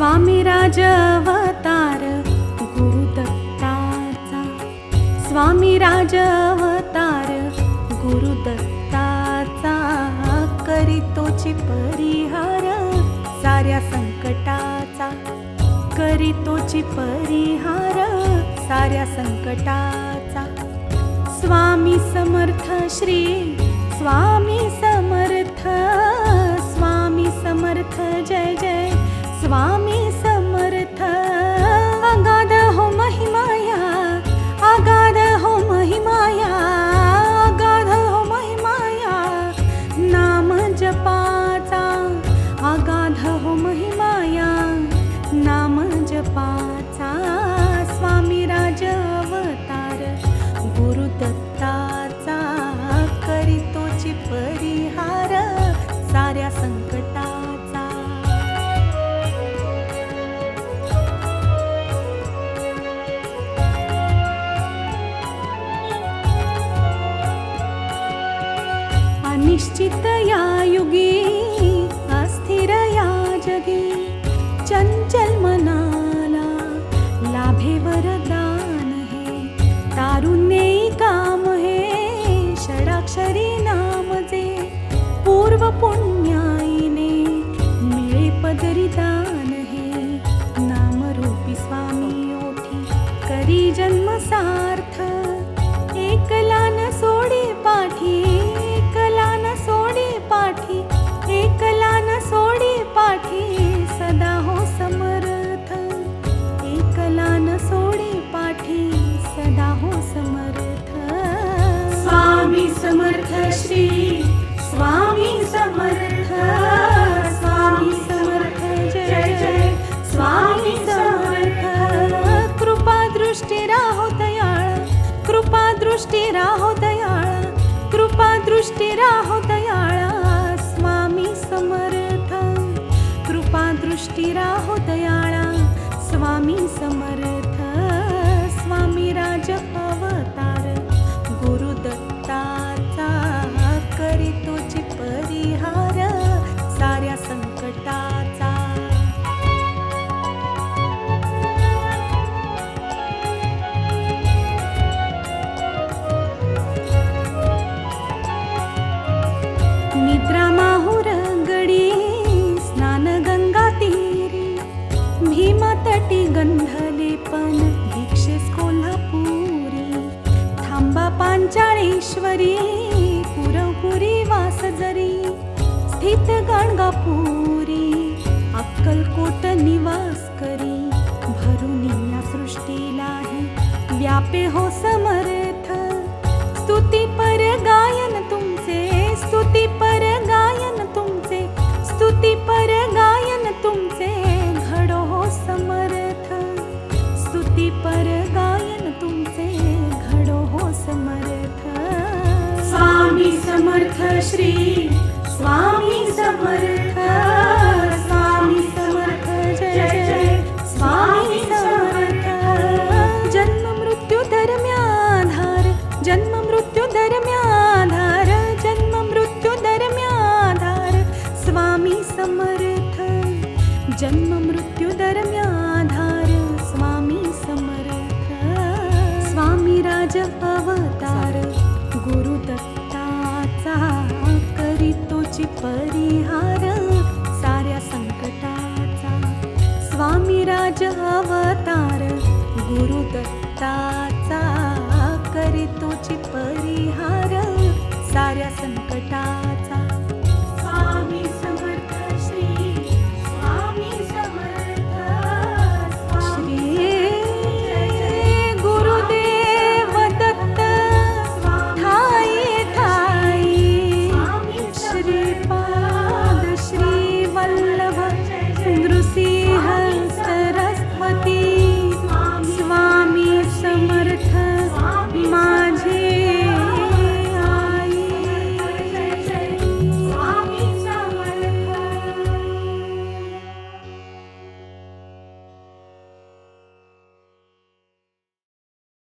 स्वामी राजवतार गुरुदत्ताचा स्वामी राजवतार गुरुदत्ताचा करीतोची परिहार साऱ्या संकटाचा. करीतोची परिहार साऱ्या संकटाचा. स्वामी समर्थ श्री स्वामी समर्थ निश्चितया युगे अस्थिरया जगे। दृष्टी राहो दयाळा कृपा दृष्टी राहो दयाळा स्वामी समर्थ. कृपा दृष्टी राहो दयाळा स्वामी समर्थ. पांचाळेश्वरी पुरवपुरी वास जरी स्थित गाणगापुरी अक्कलकोट निवास करी भरून या सृष्टीलाही व्यापे हो समर्थ स्तुती पर गाय समर्थ श्री स्वामी समर्थ स्वामी समर्थ जय जय। स्वामी समर्थ। जन्म मृत्यू दरम्याधार जन्म मृत्यू दरम्याधार जन्म मृत्यू दरम्याधार। स्वामी समर्थ जन्म मृत्यू दरम्याधार स्वामी समर्थ। स्वामी राज अवतार करीतोची परिहार साऱ्या संकटाचा स्वामी राज अवतार गुरुदत्ताचा